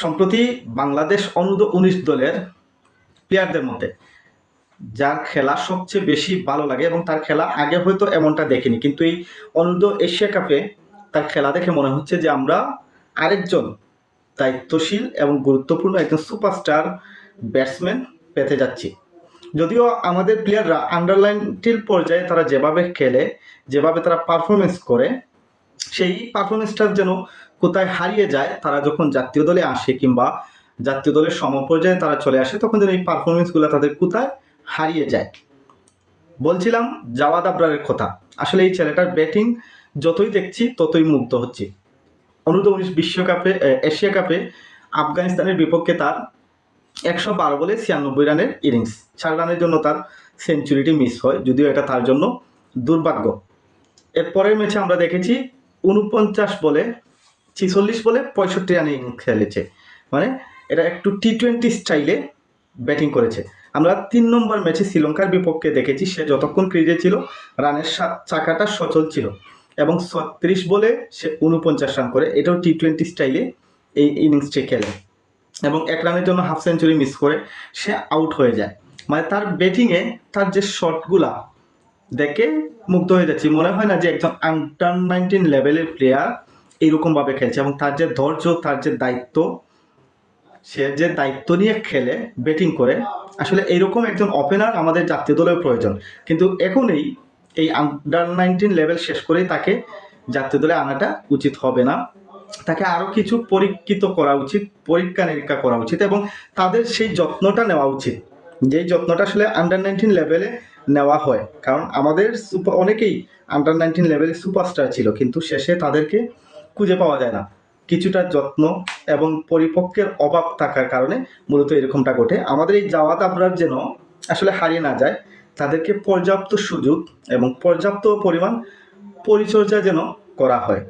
সম্প্রতি বাংলাদেশ অনুর্ধ উনিশ দলের প্লেয়ারদের মধ্যে, যার খেলা সবচেয়ে বেশি ভালো লাগে এবং তার খেলা আগে হয়তো এমনটা দেখিনি, কিন্তু এই অনুর্ধ এশিয়া কাপে তার খেলা দেখে মনে হচ্ছে যে আমরা আরেকজন দায়িত্বশীল এবং গুরুত্বপূর্ণ একজন সুপারস্টার ব্যাটসম্যান পেতে যাচ্ছি। যদিও আমাদের প্লেয়াররা আন্ডারলাইনটির পর্যায়ে তারা যেভাবে খেলে, যেভাবে তারা পারফরমেন্স করে সেই পারফরমেন্সটা যেন কোথায় হারিয়ে যায়, তারা যখন জাতীয় দলে আসে কিংবা জাতীয় দলের সমপর্যায়ে তারা চলে আসে, তখন যেন এই পারফরমেন্সগুলো তাদের কোথায় হারিয়ে যায়। বলছিলাম জাওয়াদ আবরারের কথা। আসলে এই ছেলেটার ব্যাটিং যতই দেখছি, ততই মুগ্ধ হচ্ছি। অনূর্ধ্ব উনিশ বিশ্বকাপে এশিয়া কাপে আফগানিস্তানের বিপক্ষে তার একশো বারো বলে ছিয়ানব্বই রানের ইনিংস চার রানের জন্য তার সেঞ্চুরিটি মিস হয়, যদিও এটা তার জন্য দুর্ভাগ্য। এরপরের ম্যাচে আমরা দেখেছি উনপঞ্চাশ বলে, ছিচল্লিশ বলে পঁয়ষট্টি রানে ইনিংস খেলেছে। মানে এটা একটু টি টোয়েন্টি স্টাইলে ব্যাটিং করেছে। আমরা তিন নম্বর ম্যাচে শ্রীলঙ্কার বিপক্ষে দেখেছি, সে যতক্ষণ ক্রিজে ছিল, রানের চাকাটা সচল ছিল। এবং ছত্রিশ বলে সে উনপঞ্চাশ রান করে, এটাও টি টোয়েন্টি স্টাইলে এই ইনিংসটি খেলে। এবং এক রানের জন্য হাফ সেঞ্চুরি মিস করে, সে আউট হয়ে যায়। মানে তার ব্যাটিংয়ে তার যে শটগুলা দেখে মুগ্ধ হয়ে যাচ্ছি। মনে হয় না যে একজন আন্ডার নাইনটিন লেভেলের প্লেয়ার এইরকমভাবে খেলছে এবং তার যে ধৈর্য, তার যে দায়িত্ব, সে যে দায়িত্ব নিয়ে খেলে ব্যাটিং করে, আসলে এইরকম একজন ওপেনার আমাদের জাতীয় দলের প্রয়োজন। কিন্তু এখনই এই আন্ডার নাইনটিন লেভেল শেষ করেই তাকে জাতীয় দলে আনাটা উচিত হবে না। তাকে আরও কিছু পরীক্ষিত করা উচিত, পরীক্ষা নিরীক্ষা করা উচিত এবং তাদের সেই যত্নটা নেওয়া উচিত। যেই যত্নটা আসলে আন্ডার নাইনটিন লেভেলে নেওয়া হয়। কারণ আমাদের সুপার, অনেকেই আন্ডার নাইনটিন লেভেলে সুপারস্টার ছিল, কিন্তু শেষে তাদেরকে খুঁজে পাওয়া যায় না। কিছুটা যত্ন এবং পরিপক্কের অভাব থাকার কারণে মূলত এরকমটা ঘটে। আমাদের এই জাওয়াত আবরার যেন আসলে হারিয়ে না যায়, তাদেরকে পর্যাপ্ত সুযোগ এবং পর্যাপ্ত পরিমাণ পরিচর্যা যেন করা হয়।